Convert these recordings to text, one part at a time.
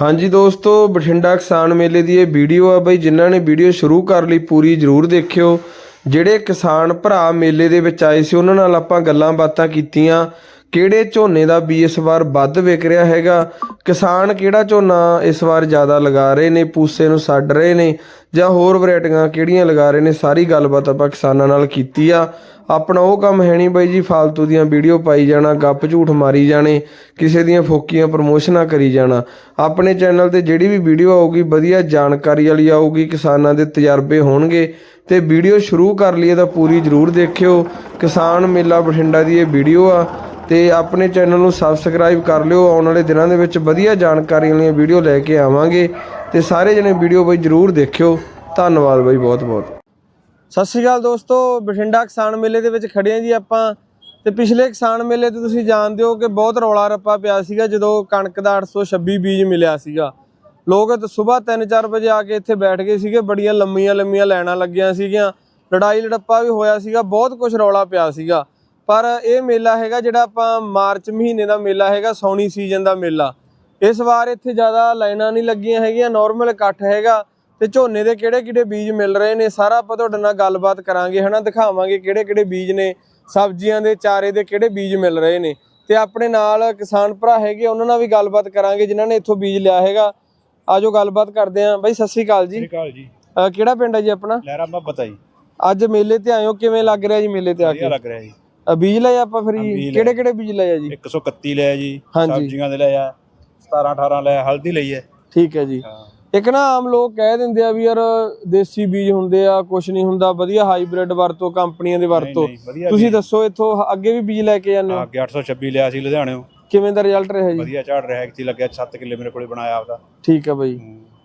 ਹਾਂਜੀ ਦੋਸਤੋ, ਬਠਿੰਡਾ ਕਿਸਾਨ ਮੇਲੇ ਦੀ ਇਹ ਵੀਡੀਓ ਆ ਬਈ, ਜਿਨ੍ਹਾਂ ਨੇ ਵੀਡੀਓ ਸ਼ੁਰੂ ਕਰ ਲਈ ਪੂਰੀ, ਜਰੂਰ ਦੇਖਿਓ। ਜਿਹੜੇ ਕਿਸਾਨ ਭਰਾ ਮੇਲੇ ਦੇ ਵਿੱਚ ਆਏ ਸੀ, ਉਹਨਾਂ ਨਾਲ ਆਪਾਂ ਗੱਲਾਂ ਬਾਤਾਂ ਕੀਤੀਆਂ। ਕਿਹੜੇ ਝੋਨੇ ਦਾ ਵੀ ਇਸ ਵਾਰ ਵੱਧ ਵਿਕ ਰਿਹਾ ਹੈਗਾ? ਕਿਸਾਨ ਕਿਹੜਾ ਝੋਨਾ ਇਸ ਵਾਰ ਜ਼ਿਆਦਾ ਲਗਾ ਰਹੇ ਨੇ, ਪੂਸੇ ਨੂੰ ਛੱਡ ਰਹੇ ਨੇ? ਜਾਂ ਹੋਰ ਵੈਰਾਈਟੀਆਂ ਕਿਹੜੀਆਂ ਲਗਾ ਰਹੇ ਨੇ? ਸਾਰੀ ਗੱਲਬਾਤ ਆਪਾਂ ਕਿਸਾਨਾਂ ਨਾਲ ਕੀਤੀ ਆ। ਆਪਣਾ ਉਹ ਕੰਮ ਹੈ ਨਹੀਂ ਬਾਈ ਜੀ, ਫਾਲਤੂ ਦੀਆਂ ਵੀਡੀਓ ਪਾਈ ਜਾਣਾ, ਗੱਪ ਝੂਠ ਮਾਰੀ ਜਾਣੇ, ਕਿਸੇ ਦੀਆਂ ਫੋਕੀਆਂ ਪ੍ਰਮੋਸ਼ਨਾਂ ਕਰੀ ਜਾਣਾ। ਆਪਣੇ ਚੈਨਲ ਤੇ ਜਿਹੜੀ ਵੀ ਵੀਡੀਓ ਆਊਗੀ, ਵਧੀਆ ਜਾਣਕਾਰੀ ਵਾਲੀ ਆਊਗੀ, ਕਿਸਾਨਾਂ ਦੇ ਤਜਰਬੇ ਹੋਣਗੇ। ਤੇ ਵੀਡੀਓ ਸ਼ੁਰੂ ਕਰ ਲਈਏ ਤਾਂ ਪੂਰੀ ਜਰੂਰ ਦੇਖਿਓ। ਕਿਸਾਨ ਮੇਲਾ ਬਠਿੰਡਾ ਦੀ ਇਹ ਵੀਡੀਓ ਆ। ਤੇ ਆਪਣੇ ਚੈਨਲ ਨੂੰ ਸਬਸਕ੍ਰਾਈਬ ਕਰ ਲਿਓ। ਆਉਣ ਵਾਲੇ ਦਿਨਾਂ ਦੇ ਵਿੱਚ ਵਧੀਆ ਜਾਣਕਾਰੀ ਵਾਲੀਆਂ ਵੀਡੀਓ ਲੈ ਕੇ ਆਵਾਂਗੇ। ਤੇ ਸਾਰੇ ਜਣੇ ਵੀਡੀਓ ਬਈ ਜਰੂਰ ਦੇਖਿਓ। ਧੰਨਵਾਦ ਬਈ ਬਹੁਤ ਬਹੁਤ ਸਤਿ ਸ਼੍ਰੀ ਅਕਾਲ ਦੋਸਤੋ। ਬਠਿੰਡਾ ਕਿਸਾਨ ਮੇਲੇ ਦੇ ਵਿੱਚ ਖੜੇ ਹਾਂ ਜੀ ਆਪਾਂ। ਤੇ ਪਿਛਲੇ ਕਿਸਾਨ ਮੇਲੇ ਤੇ ਤੁਸੀਂ ਜਾਣਦੇ ਹੋ ਕਿ ਬਹੁਤ ਰੌਲਾ ਰੱਪਾ ਪਿਆ ਸੀਗਾ ਜਦੋਂ ਕਣਕ ਦਾ 826 ਬੀਜ ਮਿਲਿਆ ਸੀਗਾ। ਲੋਕ ਸਵੇਰ 3-4 ਵਜੇ ਆ ਕੇ ਇੱਥੇ ਬੈਠ ਗਏ ਸੀਗੇ। ਬੜੀਆਂ ਲੰਮੀਆਂ ਲੰਮੀਆਂ ਲਾਈਨਾਂ ਲੱਗੀਆਂ ਸੀਗੀਆਂ। ਲੜਾਈ ਲੜੱਪਾ ਵੀ ਹੋਇਆ ਸੀਗਾ। ਬਹੁਤ ਕੁਝ ਰੌਲਾ ਪਿਆ ਸੀਗਾ। ਪਰ ਇਹ ਮੇਲਾ ਹੈਗਾ ਜਿਹੜਾ ਆਪਾਂ ਮਾਰਚ ਮਹੀਨੇ ਦਾ ਮੇਲਾ ਹੈਗਾ ਸੌਣੀ ਸੀਜ਼ਨ ਦਾ ਮੇਲਾ। ਇਸ ਵਾਰ ਇੱਥੇ ਜ਼ਿਆਦਾ ਲਾਈਨਾਂ ਨਹੀਂ ਲੱਗੀਆਂ ਹੈਗੀਆਂ ਨਾਰਮਲ ਇਕੱਠ ਹੈਗਾ। ਤੇ ਝੋਨੇ ਦੇ ਕਿਹੜੇ ਕਿਹੜੇ ਬੀਜ ਮਿਲ ਰਹੇ ਨੇ ਸਾਰਾ ਆਪਾਂ ਤੁਹਾਡੇ ਨਾਲ ਗੱਲਬਾਤ ਕਰਾਂਗੇ ਹਨਾ? ਦਿਖਾਵਾਂਗੇ ਕਿਹੜੇ ਕਿਹੜੇ ਬੀਜ ਨੇ ਸਬਜ਼ੀਆਂ ਦੇ ਚਾਰੇ ਦੇ ਕਿਹੜੇ ਬੀਜ ਮਿਲ ਰਹੇ ਨੇ। ਤੇ ਆਪਣੇ ਨਾਲ ਕਿਸਾਨ ਭਰਾ ਹੈਗੇ ਉਹਨਾਂ ਨਾਲ ਵੀ ਗੱਲਬਾਤ ਕਰਾਂਗੇ ਜਿਨ੍ਹਾਂ ਨੇ ਇੱਥੋਂ ਬੀਜ ਲਿਆ ਹੈਗਾ। ਆਜੋ ਗੱਲਬਾਤ ਕਰਦੇ ਆਂ। ਬਾਈ ਸਤਿ ਸ੍ਰੀ ਅਕਾਲ ਜੀ। ਕਿਹੜਾ ਪਿੰਡ ਹੈ ਜੀ ਆਪਣਾ? ਲਹਿਰਾ ਮੁਹੱਬਤ ਆ ਜੀ ਅੱਜ ਮੇਲੇ ਤੇ ਆਏ ਹੋ ਕਿਵੇਂ ਲੱਗ ਰਿਹਾ ਜੀ ਮੇਲੇ ਤੇ ਆ ਵਧੀਆ ਕੇ ਲੱਗ ਰਿਹਾ ਜੀ। ਅਹ ਬੀਜ ਲਏ ਆਪਾਂ ਫਿਰ ਹਾਂ, ਜੀ? ਬੀਜ ਲਏ। ਕਿਹੜੇ ਕਿਹੜੇ ਬੀਜ ਲਏ ਆ ਜੀ? 131 ਲਿਆ ਜੀ ਹਾਂਜੀ। ਸਬਜ਼ੀਆਂ ਦੇ ਲਿਆ 17 18 ਲਿਆ ਹਲਦੀ ਲਈ ਹੈ। ਠੀਕ ਹੈ ਜੀ। ਹਾਂ। ਇੱਕ ਨਾ ਆਮ ਲੋਕ ਕਹਿ ਦਿੰਦੇ ਆ ਵੀ ਯਾਰ ਦੇਸੀ ਬੀਜ ਹੁੰਦੇ ਆ ਕੁਝ ਨਹੀਂ ਹੁੰਦਾ ਵਧੀਆ ਹਾਈਬ੍ਰਿਡ ਵਰਤੋ ਕੰਪਨੀਆਂ ਦੇ ਵਰਤੋ। ਨਹੀਂ, ਵਧੀਆ ਤੁਸੀਂ। ਦੱਸੋ ਇੱਥੋਂ ਅੱਗੇ ਵੀ ਬੀਜ ਲੈ ਕੇ ਜਾਂਦੇ ਹੋ? ਅੱਗੇ 826 ਲਿਆ ਸੀ ਲੁਧਿਆਣਿਓਂ ਕਿਵੇਂ ਦਾ ਰਿਜ਼ਲਟ ਰਿਹਾ ਜੀ? ਵਧੀਆ ਝਾੜ ਰਿਹਾ ਕਿ ਲੱਗਿਆ 7 ਕਿੱਲੇ ਮੇਰੇ ਕੋਲੇ ਬਣਾਇਆ ਆਪਦਾ। ਠੀਕ ਹੈ ਬਾਈ।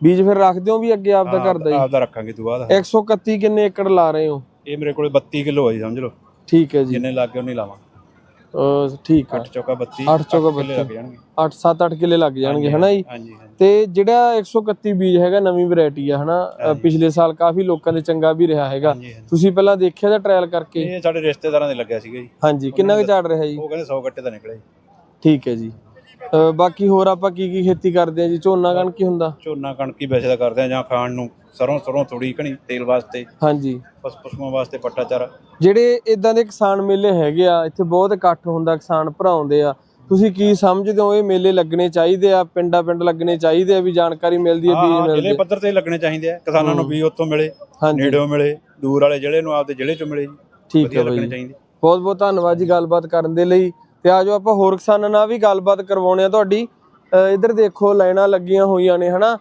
ਬੀਜ ਫਿਰ ਰੱਖਦੇ ਹੋ ਵੀ ਅੱਗੇ ਆਪ ਦਾ ਘਰ ਦਾ ਜੀ ਆਪਦਾ ਰੱਖਾਂਗੇ ਤੂੰ ਬਾਅਦ। 131 ਕਿੰਨੇ ਏਕੜ ਲਾ ਰਹੇ ਹੋ? ਇਹ ਮੇਰੇ ਕੋਲੇ 32 ਕਿਲੋ ਜੀ ਸਮਝ ਲਓ। ਠੀਕ ਹੈ ਜੀ। ਜਿੰਨੇ ਲੱਗ ਉਹਨੇ ਲਾਵਾਂ ਅਹ ਠੀਕ ਆ 8 ਚੌਕਾ 32 ਅੱਠ ਚੌਕਾ ਕਿੱਲੇ ਲੱਗ ਜਾਣਗੇ। 8 7 8 ਕਿੱਲੇ ਲੱਗ ਜਾਣਗੇ ਹਨਾ ਜੀ? ਹਾਂਜੀ ਹਾਂਜੀ। ਤੇ ਜਿਹੜਾ 131 ਬੀਜ ਹੈਗਾ ਨਵੀਂ ਵੈਰਾਈਟੀ ਆ ਹਨਾ? ਅਹ ਪਿਛਲੇ ਸਾਲ ਕਾਫੀ ਲੋਕਾਂ ਦੇ ਚੰਗਾ ਵੀ ਰਿਹਾ ਹੈਗਾ। ਹਾਂਜੀ ਹਾਂਜੀ। ਤੁਸੀਂ ਪਹਿਲਾਂ ਦੇਖਿਆ ਤਾਂ ਟ੍ਰਾਇਲ ਕਰਕੇ? ਇਹ ਸਾਡੇ ਰਿਸ਼ਤੇਦਾਰਾਂ ਦੇ ਲੱਗਿਆ ਸੀਗਾ ਜੀ। ਹਾਂਜੀ ਕਿੰਨਾ ਕੁ ਝਾੜ ਰਿਹਾ ਜੀ? ਉਹ ਕਹਿੰਦੇ 100 ਗੱਟੇ ਤਾਂ ਨਿਕਲੇ। ਜੀ ਠੀਕ ਹੈ ਜੀ। ਅਹ ਬਾਕੀ ਹੋਰ ਆਪਾਂ ਕੀ ਕੀ ਖੇਤੀ ਕਰਦੇ ਆ ਜੀ? ਝੋਨਾ ਕਣਕ ਹੁੰਦਾ। ਝੋਨਾ ਕਣਕੀ ਵੈਸੇ ਤਾਂ ਕਰਦੇ ਆ ਜਾਂ ਖਾਣ ਨੂੰ। ਸਰੋਂ ਸਰੋਂ ਥੋੜੀ ਘਣੀ ਤੇਲ ਵਾਸਤੇ ਹਾਂਜੀ। ਪਸ ਪਸ਼ੂਆਂ ਵਾਸਤੇ ਪੱਟਾ ਚਾਰਾ ਜਿਹੜੇ ਇਦਾਂ ਦੇ ਕਿਸਾਨ ਮੇਲੇ ਹੈਗੇ ਆ ਇੱਥੇ ਬਹੁਤ ਇਕੱਠ ਹੁੰਦਾ ਕਿਸਾਨ ਭਰਾ ਆਉਂਦੇ ਆ। ਤੁਸੀਂ ਕੀ ਸਮਝਦੇ ਹੋ ਇਹ ਮੇਲੇ ਲੱਗਣੇ ਚਾਹੀਦੇ ਆ ਪਿੰਡਾਂ ਪਿੰਡ ਲੱਗਣੇ ਚਾਹੀਦੇ ਆ ਵੀ ਜਾਣਕਾਰੀ ਮਿਲਦੀ ਹੈ ਬੀਜ ਹਾਂ ਜ਼ਿਲ੍ਹੇ ਪੱਧਰ ਤੇ ਲੱਗਣੇ ਚਾਹੀਦੇ ਆ। ਕਿਸਾਨਾਂ ਨੂੰ ਵੀ ਉੱਥੋਂ ਮਿਲੇ ਨੇੜਿਓਂ ਮਿਲੇ ਦੂਰ ਵਾਲੇ ਜ਼ਿਲ੍ਹੇ ਨੂੰ ਆਪਦੇ ਜ਼ਿਲ੍ਹੇ ਚੋਂ ਮਿਲੇ ਜੀ। ਠੀਕ ਹੈ ਬਾਈ। ਬਹੁਤ ਬਹੁਤ ਧੰਨਵਾਦ ਜੀ ਗੱਲਬਾਤ ਕਰਨ ਦੇ ਲਈ। ਤੇ ਆਜੋ ਆਪਾਂ ਹੋਰ ਕਿਸਾਨਾਂ ਨਾਲ ਵੀ ਗੱਲਬਾਤ ਕਰਵਾਉਣੇ ਆ ਤੁਹਾਡੀ। ਇੱਧਰ ਦੇਖੋ ਲਾਈਨਾਂ ਲੱਗੀਆਂ ਹੋਈਆਂ ਨੇ ਹਨਾ?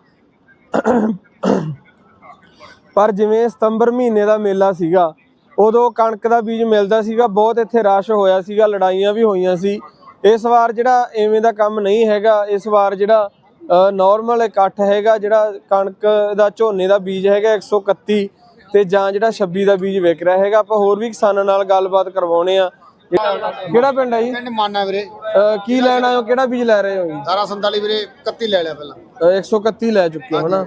ਪਰ ਜਿਵੇਂ ਸਤੰਬਰ ਮਹੀਨੇ ਦਾ ਮੇਲਾ ਸੀਗਾ ਉਦੋਂ ਕਣਕ ਦਾ ਬੀਜ ਮਿਲਦਾ ਸੀਗਾ ਬਹੁਤ ਇੱਥੇ ਰਸ਼ ਹੋਇਆ ਸੀਗਾ ਲੜਾਈਆਂ ਵੀ ਹੋਈਆਂ ਸੀ। ਇਸ ਵਾਰ ਜਿਹੜਾ ਐਵੇਂ ਦਾ ਕੰਮ ਨਹੀਂ ਹੈਗਾ ਇਸ ਵਾਰ ਜਿਹੜਾ ਨਾਰਮਲ ਇਕੱਠ ਹੈਗਾ ਜਿਹੜਾ ਕਣਕ ਦਾ ਝੋਨੇ ਦਾ ਬੀਜ ਹੈਗਾ 131 ਤੇ ਜਾਂ ਜਿਹੜਾ 26 ਦਾ ਬੀਜ ਵਿਕ ਰਿਹਾ ਹੈਗਾ ਆਪਾਂ ਹੋਰ ਵੀ ਕਿਸਾਨਾਂ ਨਾਲ ਗੱਲਬਾਤ ਕਰਵਾਉਣੇ ਆ। ਕਿਹੜਾ ਪਿੰਡ ਹੈ ਜੀ? ਪਿੰਡ ਮਾਨਾ ਵੀਰੇ। ਕੀ ਲੈਣ ਹੋ? ਕਿਹੜਾ ਬੀਜ ਲੈ ਰਹੇ ਹੋ ਜੀ? 1847 ਵੀਰੇ 31 ਲੈ ਲਿਆ ਪਹਿਲਾਂ। ਅਹ 131 ਲੈ ਚੁੱਕੇ ਹੋ ਹਨਾ?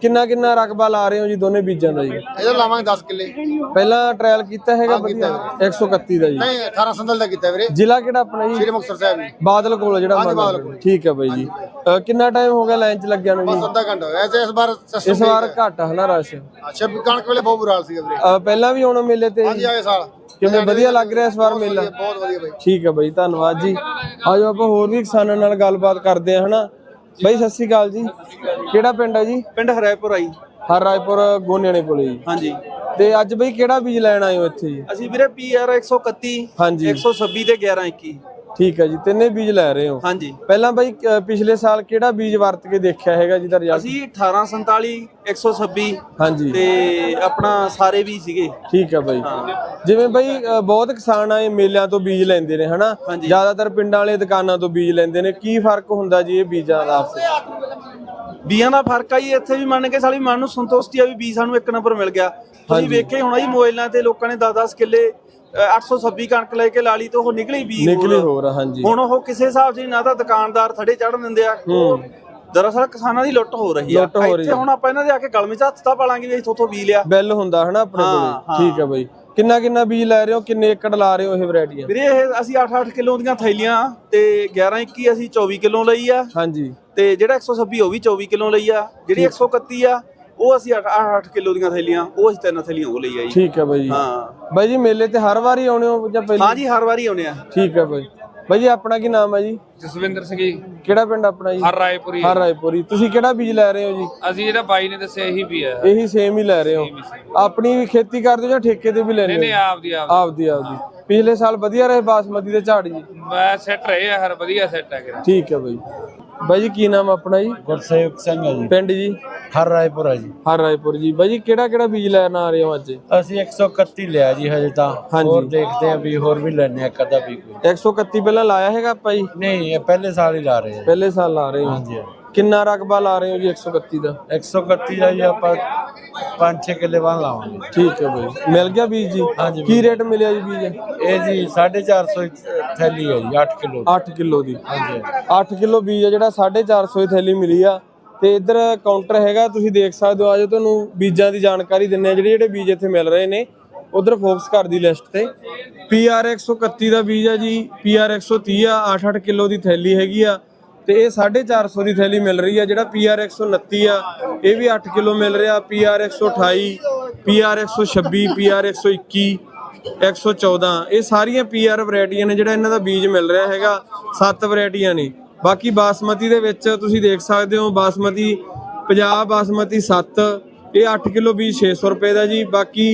ਕਿੰਨਾ ਕਿੰਨਾ ਰਕਬਾ ਲਾ ਰਹੇ ਹੋ ਜੀ ਦੋਨੇ ਬੀਜਾਂ ਦਾ ਜੀ? ਇਹਦਾ ਲਾਵਾਂਗੇ 10 ਕਿੱਲੇ। ਪਹਿਲਾਂ ਟ੍ਰਾਇਲ ਕੀਤਾ ਹੈਗਾ ਵਧੀਆ। 131 ਦਾ ਜੀ। ਨਹੀਂ 1847 ਦਾ ਕੀਤਾ ਵੀਰੇ। ਜ਼ਿਲ੍ਹਾ ਕਿਹੜਾ ਆਪਣਾ ਜੀ? ਸ੍ਰੀ ਮੁਕਤਸਰ ਸਾਹਿਬ ਜੀ। ਬਾਦਲ ਕੋਲ ਜਿਹੜਾ ਬਾਦਲ ਠੀਕ ਹੈ ਬਾਈ ਜੀ। ਕਿੰਨਾ ਟਾਈਮ ਹੋ ਗਿਆ ਲਾਈਨ 'ਚ ਲੱਗਿਆ ਨੂੰ ਜੀ? ਬਸ ਅੱਧਾ ਘੰਟਾ ਹੋਇਆ ਐਸੇ ਇਸ ਵਾਰ ਇਸ ਵਾਰ ਘੱਟ ਹਨਾ ਰਸ਼? ਅੱਛਾ ਕਣਕ ਵੇਲੇ ਬਹੁਤ ਬੁਰਾ ਹਾਲ ਸੀਗਾ ਵੀਰੇ। ਪਹਿਲਾਂ ਵੀ ਹੁਣ ਮੇਲੇ ਤੇ ਹਾਂਜੀ ਆਏ ਸਾਲ। ਕਿਵੇਂ ਵਧੀਆ ਲੱਗ ਰਿਹਾ ਇਸ ਵਾਰ ਮੇਲਾ? ਬਹੁਤ ਵਧੀਆ ਬਾਈ। ਠੀਕ ਹੈ ਬਾਈ ਧੰਨਵਾਦ ਜੀ। ਆਜੋ ਆਪਾਂ ਹੋਰ ਵੀ ਕਿਸਾਨਾਂ ਨਾਲ ਗੱਲਬਾਤ ਕਰਦੇ ਆ ਹਨਾ? ਬਾਈ ਸਤਿ ਸ੍ਰੀ ਅਕਾਲ ਜੀ। ਕਿਹੜਾ ਪਿੰਡ ਹੈ ਜੀ? ਪਿੰਡ ਹਰਾਇਪੁਰ ਆਈ ਹਰ ਰਾਏਪੁਰ ਗੋਨਿਆਣੇ ਕੋਲੇ ਜੀ। ਹਾਂਜੀ। ਤੇ ਅੱਜ ਬਈ ਕਿਹੜਾ ਬੀਜ ਲੈਣ ਆਏ ਹੋ ਇੱਥੇ? ਜੀ ਅਸੀਂ ਵੀਰੇ ਪੀਆਰ 131 ਹਾਂਜੀ। 126 ਤੇ 1121 ਠੀਕ ਹੈ ਜੀ ਤਿੰਨੇ ਬੀਜ ਲੈ ਰਹੇ ਹੋ। ਹਾਂਜੀ। ਪਹਿਲਾਂ ਬਾਈ ਅ, ਪਿਛਲੇ ਸਾਲ ਕਿਹੜਾ ਬੀਜ ਵਰਤ ਕੇ ਦੇਖਿਆ ਹੈਗਾ ਜਿਹਦਾ ਰਿਜ਼ਲਟ ਅਸੀਂ 1847 126 ਹਾਂਜੀ। ਤੇ ਆਪਣਾ ਸਾਰੇ ਵੀ ਸੀਗੇ। ਠੀਕ ਹੈ ਬਾਈ। ਜਿਵੇਂ ਬਾਈ ਅ, ਬਹੁਤ ਕਿਸਾਨ ਆਏ ਮੇਲਿਆਂ ਤੋਂ ਬੀਜ ਲੈਂਦੇ ਨੇ ਹਨਾ। ਜ਼ਿਆਦਾਤਰ ਪਿੰਡਾਂ ਵਾਲੇ ਦੁਕਾਨਾਂ ਤੋਂ ਬੀਜ ਲੈਂਦੇ ਨੇ। ਕੀ ਫ਼ਰਕ ਹੁੰਦਾ ਜੀ ਇਹ ਬੀਜਾਂ ਦਾ ਆਪਸ ਵਿੱਚ? ਬੀਆਂ ਦਾ ਫ਼ਰਕ ਆਈ ਇੱਥੇ ਵੀ ਮੰਨ ਕੇ ਸਾਲੀ ਮਨ ਨੂੰ ਸੰਤੁਸ਼ਟੀ ਆ ਵੀ ਬੀ ਸਾਨੂੰ ਇੱਕ ਨੰਬਰ ਮਿਲ ਗਿਆ। ਤੁਸੀਂ ਵੇਖੇ ਹੋਣਾ ਜੀ ਮੋਬਾਈਲਾਂ ਤੇ ਲੋਕਾਂ ਨੇ 10-10 ਕਿੱਲੇ ਅ, 826 ਕਣਕ ਲੈ ਕੇ ਲਾ ਲਈ ਤੇ ਉਹ ਨਿਕਲੀ ਬੀ ਨਿਕਲੀ ਹੋਰ ਆ, ਹਾਂਜੀ। ਹੁਣ ਉਹ ਕਿਸੇ ਹਿਸਾਬ ਜੀ ਨਾ ਤਾਂ ਦੁਕਾਨਦਾਰ ਥੜੇ ਚੜਨ ਦਿੰਦੇ ਆ ਉਹ ਦਰਅਸਲ ਕਿਸਾਨਾਂ ਦੀ ਲੁੱਟ ਹੋ ਰਹੀ ਆ। ਲੁੱਟ ਹੋ ਰਹੀ ਇੱਥੇ ਹੁਣ ਆਪਾਂ ਇਹਨਾਂ ਦੇ ਆ ਕੇ ਗਲਮੇ ਚ ਹੱਥ ਤਾਂ ਪਾਲਾਂਗੇ ਵੀ ਇੱਥੋਂ ਤੋਂ ਬੀ ਲਿਆ। ਬਿੱਲ ਹੁੰਦਾ ਹਨਾ ਆਪਣੇ ਕੋਲੇ। ਠੀਕ ਹੈ ਬਾਈ। ਕਿੰਨਾ ਕਿੰਨਾ ਬੀਜ ਲੈ ਰਹੇ ਹੋ? ਕਿੰਨੇ ਏਕੜ ਲਾ ਰਹੇ ਹੋ ਇਹ ਵੈਰਾਈਟੀਆਂ? ਵੀਰੇ ਇਹ ਅਸੀਂ 8-8 ਕਿਲੋ ਦੀਆਂ ਥੈਲੀਆਂ ਤੇ 11-21 ਅਸੀਂ 24 ਕਿਲੋ ਲਈ ਆ। ਹਾਂਜੀ। ਤੇ ਜਿਹੜਾ 126 ਉਹ ਵੀ 24 ਕਿਲੋ ਲਈ ਆ ਜਿਹੜੀ 131 ਆ ਉਹ ਅਸੀਂ 8 ਕਿਲੋ ਦੀਆਂ ਥੈਲੀਆਂ ਉਹ ਅਸੀਂ ਤਿੰਨ ਥੈਲੀਆਂ ਉਹ ਲਈ ਆ ਜੀ। ਠੀਕ ਹੈ ਬਾਈ ਜੀ। ਹਾਂ। ਬਾਈ ਜੀ ਮੇਲੇ ਤੇ ਹਰ ਵਾਰੀ ਆਉਣੇ ਹੋ ਜਾਂ ਪਹਿਲੀ? ਹਾਂ ਜੀ ਹਰ ਵਾਰੀ ਆਉਨੇ ਆ। ਠੀਕ ਹੈ ਬਾਈ। ਬਾਈ ਜੀ ਆਪਣਾ ਕੀ ਨਾਮ ਹੈ ਜੀ? ਜਸਵਿੰਦਰ ਸਿੰਘ ਜੀ। ਕਿਹੜਾ ਪਿੰਡ ਆਪਣਾ ਜੀ? ਹਰ ਰਾਏਪੁਰੀ ਹਰ ਰਾਏਪੁਰੀ। ਤੁਸੀਂ ਕਿਹੜਾ ਬੀਜ ਲੈ ਰਹੇ ਹੋ ਜੀ? ਅਸੀਂ ਜਿਹੜਾ ਬਾਈ ਨੇ ਦੱਸਿਆ ਇਹੀ ਵੀ ਹੈ ਇਹੀ ਸੇਮ ਹੀ ਲੈ ਰਹੇ ਹੋ। ਆਪਣੀ ਵੀ ਖੇਤੀ ਕਰਦੇ ਹੋ ਜਾਂ ਠੇਕੇ ਤੇ ਵੀ ਲੈਂਦੇ ਨਹੀਂ ਹੋ? ਆਪ ਦੀ ਆਪ ਆਪਦੀ। ਆਪਦੀ ਪਿਛਲੇ ਸਾਲ ਵਧੀਆ ਰਹੇ ਬਾਸਮਤੀ ਦੇ ਝਾੜ ਜੀ? ਮੈਂ ਸੈੱਟ ਰਹੇ ਆ ਹਰ ਵਧੀਆ ਸੈੱਟ ਹੈ ਕਿਰਾ ਠੀਕ ਹੈ ਬਾਈ। ਬਾਈ ਜੀ ਕੀ ਨਾਮ ਆਪਣਾ ਜੀ? ਗੁਰਸੇਵਕ ਸਿੰਘ ਹੈ ਜੀ। ਪਿੰਡ ਜੀ? ਹਰ ਰਾਏਪੁਰ ਹੈ ਜੀ। ਹਰ ਰਾਏਪੁਰ ਜੀ। ਬਾਈ ਜੀ ਕਿਹੜਾ ਕਿਹੜਾ ਬੀਜ ਲੈਣ ਆ ਰਹੇ ਹੋ ਅੱਜ? ਅਸੀਂ 131 ਲਿਆ ਜੀ ਹਜੇ ਤਾਂ। ਹੋਰ ਦੇਖਦੇ ਆ ਵੀ ਹੋਰ ਵੀ ਲੈਣੇ ਆ ਕਦਾ ਵੀ ਕੋਈ 131 ਪਹਿਲਾਂ ਲਾਇਆ ਹੈਗਾ ਆਪਾਂ ਜੀ? ਨਹੀਂ ਇਹ ਪਹਿਲੇ ਸਾਲ ਹੀ ਲਾ ਰਹੇ ਆ ਪਹਿਲੇ ਸਾਲ ਲਾ ਰਹੇ ਹੋ। ਹਾਂਜੀ। ਕਿੰਨਾ ਰਕਬਾ ਲਾ ਰਹੇ ਹੋ ਜੀ 131 ਦਾ? 131 ਦਾ ਜੀ ਆਪਾਂ 5-6 ਕਿੱਲੇ ਬਾਅਦ ਲਾਵਾਂਗੇ। ਠੀਕ ਹੈ ਬਾਈ। ਮਿਲ ਗਿਆ ਬੀਜ ਜੀ? ਕੀ ਰੇਟ ਮਿਲਿਆ ਜੀ ਬੀਜ? ਇਹ ਜੀ 450 ਥੈਲੀ ਹੈ ਜੀ 8 ਕਿਲੋ 8 ਕਿਲੋ ਦੀ। ਹਾਂਜੀ। 8 ਕਿਲੋ ਬੀਜ ਆ ਜਿਹੜਾ 450 ਦੀ ਥੈਲੀ ਮਿਲੀ ਆ। ਤੇ ਇੱਧਰ ਕਾਊਂਟਰ ਹੈਗਾ ਤੁਸੀਂ ਦੇਖ ਸਕਦੇ ਹੋ ਆਜੋ ਤੁਹਾਨੂੰ ਬੀਜਾਂ ਦੀ ਜਾਣਕਾਰੀ ਦਿੰਨੇ ਆ ਜਿਹੜੇ ਜਿਹੜੇ ਬੀਜ ਇੱਥੇ ਮਿਲ ਰਹੇ ਨੇ ਉਧਰ ਫੋਕਸ ਕਰ ਦੀ ਲਿਸਟ ਤੇ। PR 131 ਦਾ ਬੀਜ ਆ ਜੀ PR 130 ਆ 8-8 ਕਿਲੋ ਦੀ ਥੈਲੀ ਹੈਗੀ ਆ। ਤੇ ਇਹ 450 ਦੀ ਥੈਲੀ ਮਿਲ ਰਹੀ ਆ, ਜਿਹੜਾ PR 129 ਆ, ਇਹ ਵੀ 8 ਕਿਲੋ ਮਿਲ ਰਿਹਾ PR 128 PR 126 PR 121 114 ਇਹ ਸਾਰੀਆਂ ਪੀਆਰ ਵੈਰਾਈਟੀਆਂ ਨੇ ਜਿਹੜਾ ਇਹਨਾਂ ਦਾ ਬੀਜ ਮਿਲ ਰਿਹਾ ਹੈਗਾ, ਸੱਤ ਵੈਰਾਈਟੀਆਂ ਨੇ। ਬਾਕੀ ਬਾਸਮਤੀ ਦੇ ਵਿੱਚ ਤੁਸੀਂ ਦੇਖ ਸਕਦੇ ਹੋ, ਬਾਸਮਤੀ ਪੰਜਾਬ ਬਾਸਮਤੀ 7 ਇਹ 8 ਕਿਲੋ ਬੀਜ 600 ਰੁਪਏ ਦਾ ਜੀ, ਬਾਕੀ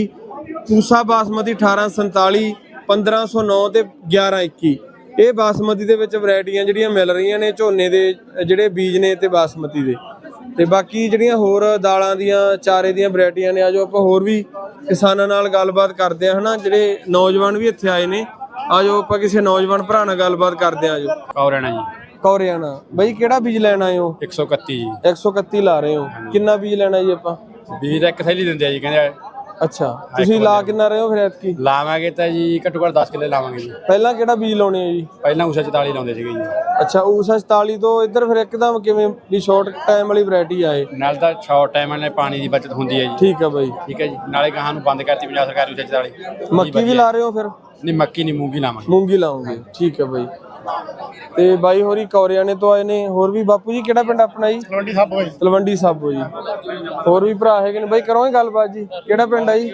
ਪੂਸਾ ਬਾਸਮਤੀ 1847 1509 ਤੇ 1121 ਇਹ ਬਾਸਮਤੀ ਦੇ ਵਿੱਚ ਵੈਰਾਈਟੀਆਂ ਜਿਹੜੀਆਂ ਮਿਲ ਰਹੀਆਂ ਨੇ ਝੋਨੇ ਦੇ ਜਿਹੜੇ ਬੀਜ ਨੇ ਤੇ ਬਾਸਮਤੀ ਦੇ। ਤੇ ਬਾਕੀ ਜਿਹੜੀਆਂ ਹੋਰ ਦਾਲਾਂ ਦੀਆਂ ਚਾਰੇ ਦੀਆਂ ਵੈਰਾਈਟੀਆਂ ਨੇ ਆਜੋ ਆਪਾਂ ਹੋਰ ਵੀ ਕਿਸਾਨਾਂ ਨਾਲ ਗੱਲਬਾਤ ਕਰਦੇ ਆ ਹਨਾ? ਜਿਹੜੇ ਨੌਜਵਾਨ ਵੀ ਇੱਥੇ ਆਏ ਨੇ ਆਜੋ ਆਪਾਂ ਕਿਸੇ ਨੌਜਵਾਨ ਭਰਾ ਨਾਲ ਗੱਲਬਾਤ ਕਰਦੇ ਆ ਆਜੋ। ਕੌਰਣਾ ਜੀ। ਕੌਰਿਆਣਾ। ਬਈ ਕਿਹੜਾ ਬੀਜ ਲੈਣ ਆਏ ਹੋ? 131 ਜੀ। 131 ਲਾ ਰਹੇ ਹੋ। ਕਿੰਨਾ ਬੀਜ ਲੈਣਾ ਜੀ ਆਪਾਂ? ਬੀਜ ਦਾ ਇੱਕ ਥੈਲੀ ਦਿੰਦੇ ਆ ਜੀ ਕਹਿੰਦੇ ਅੱਛਾ ਤੁਸੀਂ ਲਾ ਕਿੰਨਾ ਰਹੇ ਹੋ ਫਿਰ ਐਤਕੀ? ਲਾਵਾਂਗੇ ਤਾਂ ਜੀ ਘੱਟੋ ਘੱਟ 10 ਕਿੱਲੇ ਲਾਵਾਂਗੇ ਜੀ। ਪਹਿਲਾਂ ਕਿਹੜਾ ਬੀਜ ਲਾਉਣੇ ਆ ਜੀ? ਪਹਿਲਾਂ ਉਸ਼ਾ 44 ਲਾਉਂਦੇ ਸੀਗੇ ਜੀ। ਅੱਛਾ ਊਸਾ 47 ਤੋਂ ਇੱਧਰ ਫਿਰ ਇੱਕਦਮ ਕਿਵੇਂ ਵੀ ਸ਼ਾਰਟ ਟਾਈਮ ਵਾਲੀ ਵੈਰਾਈਟੀ ਆਏ ਨਾਲ ਤਾਂ ਸ਼ਾਰਟ ਟਾਈਮ ਨਾਲ ਪਾਣੀ ਦੀ ਬਚਤ ਹੁੰਦੀ ਹੈ ਜੀ। ਠੀਕ ਆ ਬਾਈ। ਠੀਕ ਹੈ ਜੀ ਨਾਲੇ ਗਾਹਾਂ ਨੂੰ ਬੰਦ ਕਰਤੀ ਪੰਜਾਬ ਸਰਕਾਰ ਉਸ਼ਾ 44 ਮੱਕੀ ਵੀ ਲਾ ਰਹੇ ਹੋ ਫਿਰ? ਨਹੀਂ ਮੱਕੀ ਨਹੀਂ ਮੂੰਗੀ ਲਾਵਾਂਗੇ। ਮੂੰਗੀ ਲਾਉਂਗੇ ਠੀਕ ਹੈ ਬਾਈ। ਤੇ ਬਾਈ ਹੋਰੀ ਕੌਰਿਆਣੇ ਤੋਂ ਆਏ ਨੇ। ਹੋਰ ਵੀ ਬਾਪੂ ਜੀ ਕਿਹੜਾ ਪਿੰਡ ਆਪਣਾ ਜੀ? ਤਲਵੰਡੀ ਸਾਬੋ ਜੀ ਤਲਵੰਡੀ ਸਾਬੋ ਜੀ। ਹੋਰ ਵੀ ਭਰਾ ਹੈਗੇ ਨੇ। ਬਾਈ ਕਰੋਗੇ ਗੱਲਬਾਤ ਜੀ। ਕਿਹੜਾ ਪਿੰਡ ਆ ਜੀ?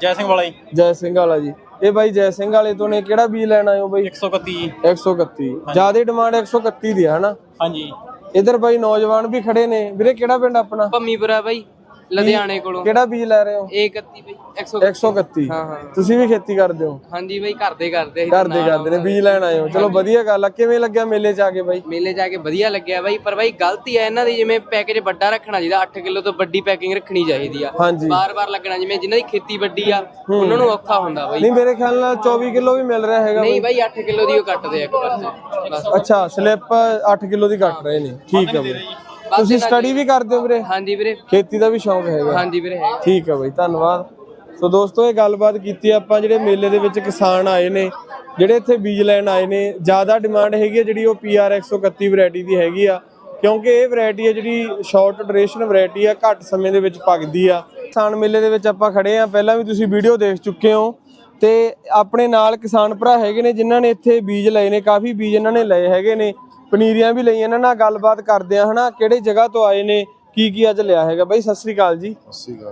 ਜੈ ਸਿੰਘ ਵਾਲਾ ਜੀ। ਜੈ ਸਿੰਘ ਵਾਲਾ ਜੀ। ਇਹ ਬਾਈ ਜੈ ਸਿੰਘ ਵਾਲੇ ਤੋਂ ਨੇ। ਕਿਹੜਾ ਬੀਜ ਲੈਣ ਆਇਓ ਬਾਈ? 131 131 ਜ਼ਿਆਦਾ ਡਿਮਾਂਡ 131 ਦੀ ਹੈ ਹਨਾ? ਹਾਂਜੀ। ਇਧਰ ਬਾਈ ਨੌਜਵਾਨ ਵੀ ਖੜੇ ਨੇ। ਵੀਰੇ ਕਿਹੜਾ ਪਿੰਡ ਆਪਣਾ? ਭੰਮੀਪੁਰਾ ਬਾਈ। ਲੁਧਿਆਣੇ ਕੋਲੋਂ। ਕਿਹੜਾ ਬੀਜ ਲੈ ਰਹੇ ਹੋ? 131 ਬਾਈ 100 131 ਹਾਂ, ਹਾਂ। ਤੁਸੀਂ ਵੀ ਖੇਤੀ ਕਰਦੇ ਹੋ? ਹਾਂਜੀ ਬਾਈ ਕਰਦੇ ਕਰਦੇ। ਅਸੀਂ ਕਰਦੇ ਕਰਦੇ ਨੇ ਬੀਜ ਲੈਣ ਆਏ ਹੋ। ਚਲੋ ਵਧੀਆ ਗੱਲ ਆ। ਕਿਵੇਂ ਲੱਗਿਆ ਮੇਲੇ 'ਚ ਆ ਕੇ ਬਾਈ? ਮੇਲੇ ਜਾ ਕੇ ਵਧੀਆ ਲੱਗਿਆ ਬਾਈ ਪਰ ਬਾਈ ਗਲਤੀ ਹੈ ਇਹਨਾਂ ਦੀ ਜਿਵੇਂ ਪੈਕੇਜ ਵੱਡਾ ਰੱਖਣਾ ਚਾਹੀਦਾ 8 ਕਿਲੋ ਤੋਂ ਵੱਡੀ ਪੈਕਿੰਗ ਰੱਖਣੀ ਚਾਹੀਦੀ ਆ। ਹਾਂਜੀ। ਬਾਰ-ਬਾਰ ਲੱਗਣਾ ਜਿਵੇਂ ਜਿਨ੍ਹਾਂ ਦੀ ਖੇਤੀ ਵੱਡੀ ਆ ਉਹਨਾਂ ਨੂੰ ਔਖਾ ਹੁੰਦਾ ਬਾਈ। ਨਹੀਂ ਮੇਰੇ ਖਿਆਲ ਨਾਲ 24 ਕਿਲੋ ਵੀ ਮਿਲ ਰਿਹਾ ਹੈਗਾ ਨਹੀਂ ਬਾਈ। 8 ਕਿਲੋ ਦੀ ਉਹ ਕੱਟਦੇ ਆ ਇੱਕ ਵਾਰ। ਅੱਛਾ ਸਲਿੱਪ 8 ਕਿਲੋ ਦੀ ਕੱਟ ਰਹੇ ਨੇ। ਠੀਕ ਹੈ ਬਾਈ। ਤੁਸੀਂ ਸਟੱਡੀ ਵੀ ਕਰਦੇ ਹੋ ਵੀਰੇ? ਹਾਂਜੀ ਵੀਰੇ। ਖੇਤੀ ਦਾ ਵੀ ਸ਼ੌਂਕ ਹੈਗਾ। ਹਾਂਜੀ ਵੀਰੇ ਹੈ ਠੀਕ ਹੈ ਬਾਈ ਧੰਨਵਾਦ। ਸੋ ਦੋਸਤੋ ਇਹ ਗੱਲਬਾਤ ਕੀਤੀ ਆਪਾਂ ਜਿਹੜੇ ਮੇਲੇ ਦੇ ਵਿੱਚ ਕਿਸਾਨ ਆਏ ਨੇ ਜਿਹੜੇ ਇੱਥੇ ਬੀਜ ਲੈਣ ਆਏ ਨੇ ਜ਼ਿਆਦਾ ਡਿਮਾਂਡ ਹੈਗੀ ਹੈ ਜਿਹੜੀ ਉਹ PR 131 ਵੈਰਾਈਟੀ ਦੀ ਹੈਗੀ ਆ ਕਿਉਂਕਿ ਇਹ ਵੈਰਾਈਟੀ ਹੈ ਜਿਹੜੀ ਸ਼ਾਰਟ ਡਿਊਰੇਸ਼ਨ ਵੈਰਾਈਟੀ ਆ ਘੱਟ ਸਮੇਂ ਦੇ ਵਿੱਚ ਪੱਕਦੀ ਆ। ਕਿਸਾਨ ਮੇਲੇ ਦੇ ਵਿੱਚ ਆਪਾਂ ਖੜੇ ਆ। ਪਹਿਲਾਂ ਵੀ ਤੁਸੀਂ ਵੀਡੀਓ ਦੇਖ ਚੁੱਕੇ ਹੋ ਤੇ ਆਪਣੇ ਨਾਲ ਕਿਸਾਨ ਭਰਾ ਹੈਗੇ ਨੇ ਜਿਨ੍ਹਾਂ ਨੇ ਇੱਥੇ ਬੀਜ ਲਏ ਨੇ ਕਾਫੀ ਬੀਜ ਇਹਨਾਂ ਨੇ ਲਏ ਹੈਗੇ ਨੇ। ਪਨੀਰੀਆਂ ਵੀ ਲਈਆਂ ਇਹਨਾਂ ਨਾਲ ਗੱਲਬਾਤ ਕਰਦੇ ਆ ਹਨਾ ਕਿਹੜੇ ਜਗ੍ਹਾ ਤੋਂ ਆਏ ਨੇ ਕੀ ਕੀ ਅੱਜ ਲਿਆ ਹੈਗਾ? ਬਾਈ ਸਤਿ ਸ੍ਰੀ ਅਕਾਲ ਜੀ।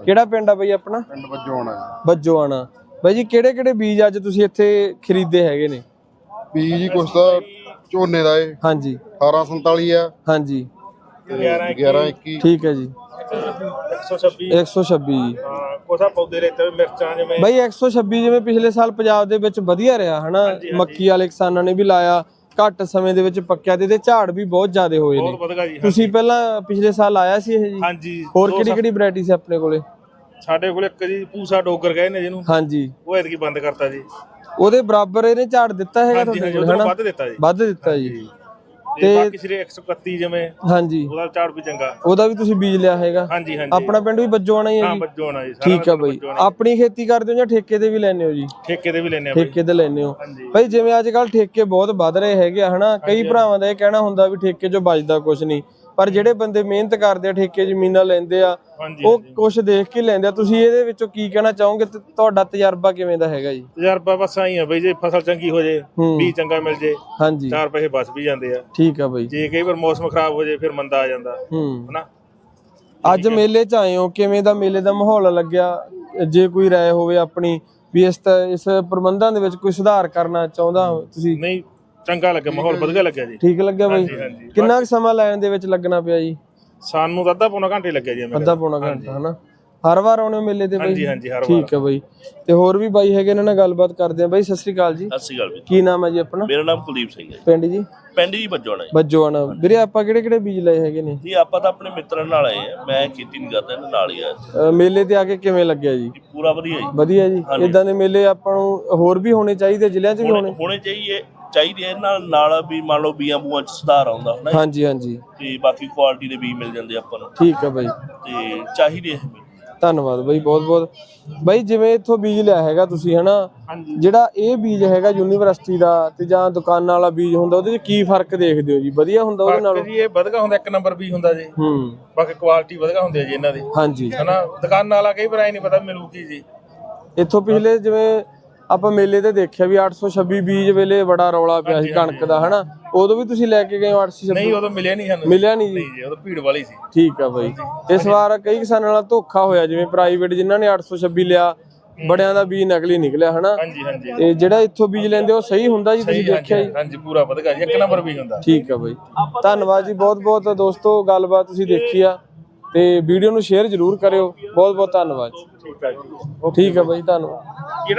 ਕਿਹੜਾ ਪਿੰਡ ਆ ਬਾਈ ਆਪਣਾ? ਪਿੰਡ ਵੱਜੋ ਆਣਾ ਬੱਜੋਆਣਾ। ਬਾਈ ਜੀ ਕਿਹੜੇ ਕਿਹੜੇ ਬੀਜ ਅੱਜ ਤੁਸੀਂ ਇੱਥੇ ਖਰੀਦੇ ਹੈਗੇ ਨੇ? ਬੀਜ ਜੀ ਕੁਛ ਤਾਂ ਝੋਨੇ ਦਾ ਏ। ਹਾਂਜੀ। 1847 ਆ। ਹਾਂਜੀ। 11 21 ਠੀਕ ਹੈ ਜੀ। 126 126 ਜੀ ਕੋਸਾ ਪੌਦੇ ਰੇਤੇ ਮਿਰਚਾਂ ਜਿਵੇਂ ਬਾਈ 126 ਜਿਵੇਂ ਪਿਛਲੇ ਸਾਲ ਪੰਜਾਬ ਦੇ ਵਿੱਚ ਵਧੀਆ ਰਿਹਾ ਹਨਾ। ਮੱਕੀ ਵਾਲੇ ਕਿਸਾਨਾਂ ਨੇ ਵੀ ਲਾਇਆ। ਘੱਟ ਸਮੇਂ ਦੇ ਵਿੱਚ ਪੱਕਿਆ ਤੇ ਇਹਦੇ ਝਾੜ ਵੀ ਬਹੁਤ ਜ਼ਿਆਦੇ ਹੋਏ ਨੇ। ਜੀ ਤੁਸੀਂ ਪਹਿਲਾਂ ਪਿਛਲੇ ਸਾਲ ਆਇਆ ਸੀ ਇਹ ਜੀ? ਹਾਂਜੀ ਹੋਰ ਕਿਹੜੀ ਕਿਹੜੀ ਵੈਰਾਈਟੀ ਸੀ ਆਪਣੇ ਕੋਲੇ? ਸਾਡੇ ਕੋਲ ਇੱਕ ਜੀ ਪੂਸਾ ਡੋਗਰ ਗਏ ਨੇ ਜਿਹਨੂੰ। ਹਾਂਜੀ। ਉਹ ਐਤਕੀ ਬੰਦ ਕਰਤਾ ਜੀ। ਉਹਦੇ ਬਰਾਬਰ ਇਹਨੇ ਝਾੜ ਦਿੱਤਾ ਹੈਗਾ ਹਾਂਜੀ ਤੁਹਾਡੇ ਹਾਂਜੀ ਕੋਲ ਉਹਨੂੰ ਹਨਾ? ਵੱਧ ਦਿੱਤਾ ਜੀ। ਵੱਧ ਦਿੱਤਾ ਜੀ। ਤੇ ਬਾਕੀ ਸਿਰੇ 131 ਜਿਵੇਂ ਹਾਂਜੀ। ਉਹਦਾ ਝਾੜ ਵੀ ਚੰਗਾ। ਉਹਦਾ ਵੀ ਤੁਸੀਂ ਬੀਜ ਲਿਆ ਹੈਗਾ। ਹਾਂਜੀ ਹਾਂਜੀ। ਆਪਣਾ ਪਿੰਡ ਵੀ ਬੱਜੋਆਣਾ ਹੀ ਹੈ ਹਾਂ ਜੀ। ਬੱਜੋ ਆਣਾ ਜੀ ਸਾਰਾ ਠੀਕ ਆ ਬਾਈ। ਬੱਜੋ। ਆਪਣੀ ਖੇਤੀ ਕਰਦੇ ਹੋ ਜਾਂ ਠੇਕੇ ਤੇ ਵੀ ਲੈਂਦੇ ਹੋ ਜੀ? ਠੇਕੇ ਦੇ ਵੀ ਲੈਨੇ ਆ ਬਾਈ। ਠੇਕੇ ਤੇ ਲੈਂਦੇ ਹੋ। ਭਾਈ ਜਿਵੇਂ ਅੱਜ ਕੱਲ ਠੇਕੇ ਬਹੁਤ ਵੱਧ ਰਹੇ ਹੈਗੇ ਆ ਹਨਾ? ਕਈ ਭਰਾਵਾਂ ਦਾ ਇਹ ਕਹਿਣਾ ਹੁੰਦਾ ਵੀ ਠੇਕੇ 'ਚੋਂ ਬਚਦਾ ਕੁਝ ਨਹੀਂ। ਪਰ ਜਿਹੜੇ ਬੰਦੇ ਮਿਹਨਤ ਕਰਦੇ ਆ ਠੇਕੇ ਜ਼ਮੀਨਾਂ ਲੈਂਦੇ ਆ ਉਹ ਕੁਝ ਦੇਖ ਕੇ ਲੈਂਦੇ ਆ। ਤੁਸੀਂ ਇਹਦੇ ਵਿੱਚੋਂ ਕੀ ਕਹਿਣਾ ਚਾਹੋਗੇ? ਤੇ ਤੁਹਾਡਾ ਤਜਰਬਾ ਕਿਵੇਂ ਦਾ ਹੈਗਾ ਜੀ? ਤਜਰਬਾ ਬਸ ਆਈ ਆ ਬਈ ਜੇ ਫਸਲ ਚੰਗੀ ਹੋ ਜੇ। ਬੀਜ ਚੰਗਾ ਮਿਲ ਜੇ ਹਾਂਜੀ। ਚਾਰ ਪੈਸੇ ਬਚ ਵੀ ਜਾਂਦੇ ਆ। ਠੀਕ ਆ ਬਾਈ। ਜੇ ਕਈ ਵਾਰ ਮੌਸਮ ਖਰਾਬ ਹੋ ਜੇ ਫਿਰ ਮੰਦਾ ਆ ਜਾਂਦਾ। ਹਨਾ? ਅੱਜ ਮੇਲੇ 'ਚ ਆਏ ਹੋ ਕਿਵੇਂ ਦਾ ਮੇਲੇ ਦਾ ਮਾਹੌਲ ਲੱਗਿਆ? ਜੇ ਕੋਈ ਰਾਏ ਹੋਵੇ ਆਪਣੀ ਵੀ ਇਸ ਇਸ ਪ੍ਰਬੰਧਾਂ ਦੇ ਵਿੱਚ ਕੋਈ ਸੁਧਾਰ ਕਰਨਾ ਚਾਹੁੰਦਾ ਤੁਸੀਂ? ਨਹੀਂ ਚੰਗਾ ਲੱਗਿਆ ਮਾਹੌਲ ਵਧੀਆ ਲੱਗਿਆ ਜੀ। ਠੀਕ ਲੱਗਿਆ ਬਾਈ? ਹਾਂਜੀ, ਹਾਂਜੀ। ਕਿੰਨਾ ਕੁ ਸਮਾਂ ਲਾਈਨ ਦੇ ਵਿੱਚ ਲੱਗਣਾ ਪਿਆ ਜੀ? ਸਾਨੂੰ ਤਾਂ ਅੱਧਾ ਪੌਣਾ ਘੰਟੇ ਲੱਗਿਆ ਜੀ ਅੱਧਾ ਪੌਣਾ ਘੰਟਾ ਹਨਾ? ਹਰ ਵਾਰ ਆਉਣੇ ਹੋ ਮੇਲੇ ਤੇ ਬਾਈ? ਹਾਂਜੀ ਹਾਂਜੀ ਹਰ ਵਾਰ। ਠੀਕ ਹੈ ਬਾਈ। ਤੇ ਹੋਰ ਵੀ ਬਾਈ ਹੈਗੇ ਇਹਨਾਂ ਨਾਲ ਗੱਲਬਾਤ ਕਰਦੇ ਆ ਬਾਈ ਸਤਿ ਸ੍ਰੀ ਅਕਾਲ ਜੀ। ਸਤਿ ਸ਼੍ਰੀ ਅਕਾਲ ਕੀ ਨਾਮ ਹੈ ਜੀ ਆਪਣਾ? ਮੇਰਾ ਨਾਮ ਕੁਲਦੀਪ ਸਿੰਘ ਹੈ ਪਿੰਡ ਜੀ? ਪਿੰਡ ਜੀ ਬੱਜੋਣਾ ਜੀ। ਬੱਜੋਆਣਾ ਵੀਰੇ ਆਪਾਂ ਕਿਹੜੇ ਕਿਹੜੇ ਬੀਜ ਲਏ ਹੈਗੇ ਨੇ? ਜੀ ਆਪਾਂ ਤਾਂ ਆਪਣੇ ਮਿੱਤਰਾਂ ਨਾਲ ਆਏ ਆ ਮੈਂ ਖੇਤੀ ਨਹੀਂ ਕਰਦਾ ਇਹਨਾਂ ਨਾਲ ਹੀ ਆ ਅ, ਮੇਲੇ ਤੇ ਆ ਕੇ ਕਿਵੇਂ ਲੱਗਿਆ ਜੀ? ਪੂਰਾ ਵਧੀਆ ਜੀ। ਵਧੀਆ ਜੀ। ਇਦਾਂ ਦੇ ਮੇਲੇ ਆਪਾਂ ਨੂੰ ਹੋਰ ਵੀ ਹੋਣੇ ਚਾਹੀਦੇ ਜ਼ਿਲ੍ਹਿਆਂ 'ਚ ਵੀ ਹੋਣੇ ਹੋਣੇ? ਚਾਹੀਏ। ਚਾਹੀਦੇ ਆ ਨਾਲ ਨਾਲ ਵੀ ਮੰਨ ਲਓ ਬੀਆਂ ਬੂਆਂ ਚ ਸੁਧਾਰ ਆਉਂਦਾ ਹਨਾ ਹਾਂਜੀ ਹਾਂਜੀ। ਤੇ ਬਾਕੀ ਕੁਆਲਿਟੀ ਦੇ ਬੀਜ ਮਿਲ ਜਾਂਦੇ ਆਪਾਂ ਨੂੰ। ਠੀਕ ਹੈ ਬਾਈ। ਤੇ ਚਾਹੀਦੇ ਆ ਧੰਨਵਾਦ ਬਾਈ ਬਹੁਤ ਬਹੁਤ। ਬਾਈ ਜਿਵੇਂ ਇੱਥੋਂ ਬੀਜ ਲਿਆ ਹੈਗਾ ਤੁਸੀਂ ਹਨਾ? ਜਿਹੜਾ ਇਹ ਬੀਜ ਹੈਗਾ ਯੂਨੀਵਰਸਿਟੀ ਦਾ ਤੇ ਜਾਂ ਦੁਕਾਨਾਂ ਵਾਲਾ ਬੀਜ ਹੁੰਦਾ ਉਹਦੇ 'ਚ ਕੀ ਫ਼ਰਕ ਦੇਖਦੇ ਹੋ ਜੀ? ਵਧੀਆ ਹੁੰਦਾ ਉਹਦੇ ਨਾਲੋਂ? ਜੀ ਇਹ ਵਧਗਾ ਹੁੰਦਾ ਇੱਕ ਨੰਬਰ ਵੀ ਹੁੰਦਾ ਜੀ। ਹੂੰ। ਬਾਕੀ ਕੁਆਲਿਟੀ ਵਧਗਾ ਹੁੰਦੀ ਹੈ ਜੀ ਇਹਨਾਂ ਦੀ। ਹਾਂਜੀ। ਹਨਾ? ਦੁਕਾਨਾਂ ਵਾਲਾ ਕਈ ਵਾਰ ਆਈ ਨਹੀਂ ਪਤਾ ਮਿਲੂ ਕੀ ਜੀ। ਇੱਥੋਂ ਪਿਛਲੇ ਜਿਵੇਂ ਆਪਾਂ ਮੇਲੇ ਤੇ ਦੇਖਿਆ ਵੀ 826 ਬੀਜ ਵੇਲੇ ਬੜਾ ਰੌਲਾ ਪਿਆ ਸੀ ਕਣਕ ਦਾ ਹਨਾ? ਉਦੋਂ ਵੀ ਤੁਸੀਂ ਲੈ ਕੇ ਗਏ ਹੋ 826 ਨਹੀਂ ਉਦੋਂ ਮਿਲਿਆ ਨਹੀਂ ਸਾਨੂੰ। ਮਿਲਿਆ ਨਹੀਂ ਜੀ? ਉਦੋਂ ਭੀੜ ਵਾਲੀ ਸੀ। ਠੀਕ ਆ ਬਾਈ। ਇਸ ਵਾਰ ਕਈ ਕਿਸਾਨਾਂ ਨਾਲ ਧੋਖਾ ਹੋਇਆ ਜਿਵੇਂ ਪ੍ਰਾਈਵੇਟ ਜਿਨ੍ਹਾਂ ਨੇ 826 ਲਿਆ ਬੜਿਆਂ ਦਾ ਬੀਜ ਨਕਲੀ ਨਿਕਲਿਆ ਹਨਾ? ਹਾਂਜੀ ਹਾਂਜੀ। ਤੇ ਜਿਹੜਾ ਇੱਥੋਂ ਬੀਜ ਲੈਂਦੇ ਉਹ ਸਹੀ ਹੁੰਦਾ ਜੀ ਤੁਸੀਂ ਦੇਖਿਆ ਜੀ? ਹਾਂਜੀ ਪੂਰਾ ਵਧਗਾ ਜੀ ਇੱਕ ਨੰਬਰ ਵੀ ਹੁੰਦਾ। ਠੀਕ ਆ ਬਾਈ। ਧੰਨਵਾਦ ਜੀ ਬਹੁਤ ਬਹੁਤ ਦੋਸਤੋ ਗੱਲਬਾਤ ਤੁਸੀਂ ਦੇਖੀ ਆ ਤੇ ਵੀਡੀਓ ਨੂੰ ਸ਼ੇਅਰ ਜ਼ਰੂਰ ਕਰਿਓ। ਬਹੁਤ ਬਹੁਤ ਧੰਨਵਾਦ ਠੀਕ ਹੈ ਜੀ। ਠੀਕ ਆ ਬਾਈ ਧੰਨਵਾਦ।